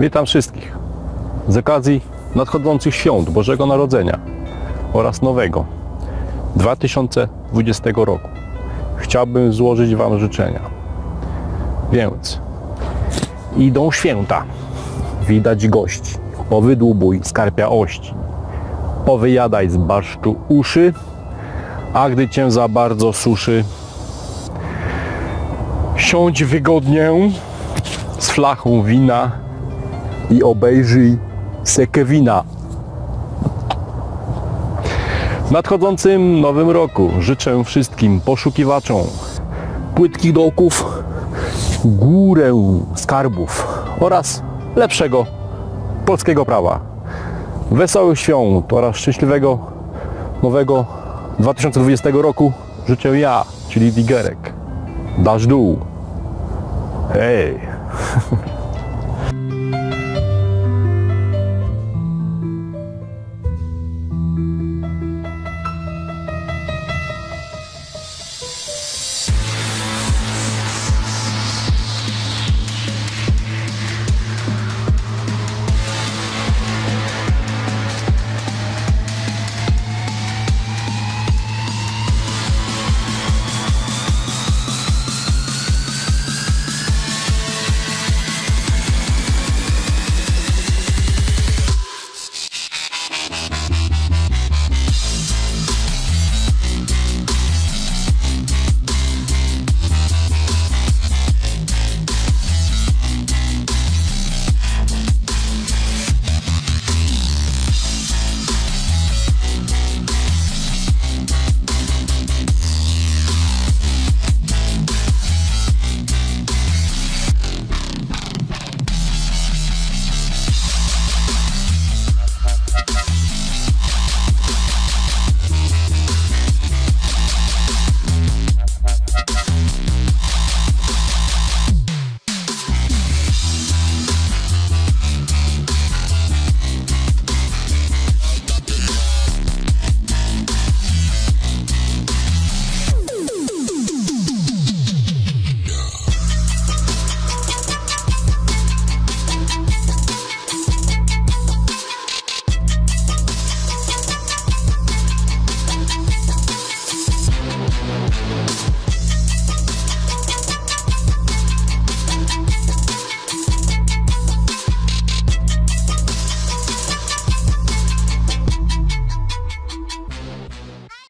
Witam wszystkich z okazji nadchodzących świąt Bożego Narodzenia oraz nowego 2020 roku. Chciałbym złożyć Wam życzenia. Więc idą święta, widać gości, powydłubuj skarpia ości, powyjadaj z barszczu uszy, a gdy Cię za bardzo suszy, siądź wygodnie z flachą wina i obejrzyj sekę wina. W nadchodzącym nowym roku życzę wszystkim poszukiwaczom płytkich dołków górę skarbów oraz lepszego polskiego prawa. Wesołych świąt oraz szczęśliwego nowego 2020 roku życzę ja, czyli Digerek. Dasz dół. Hej!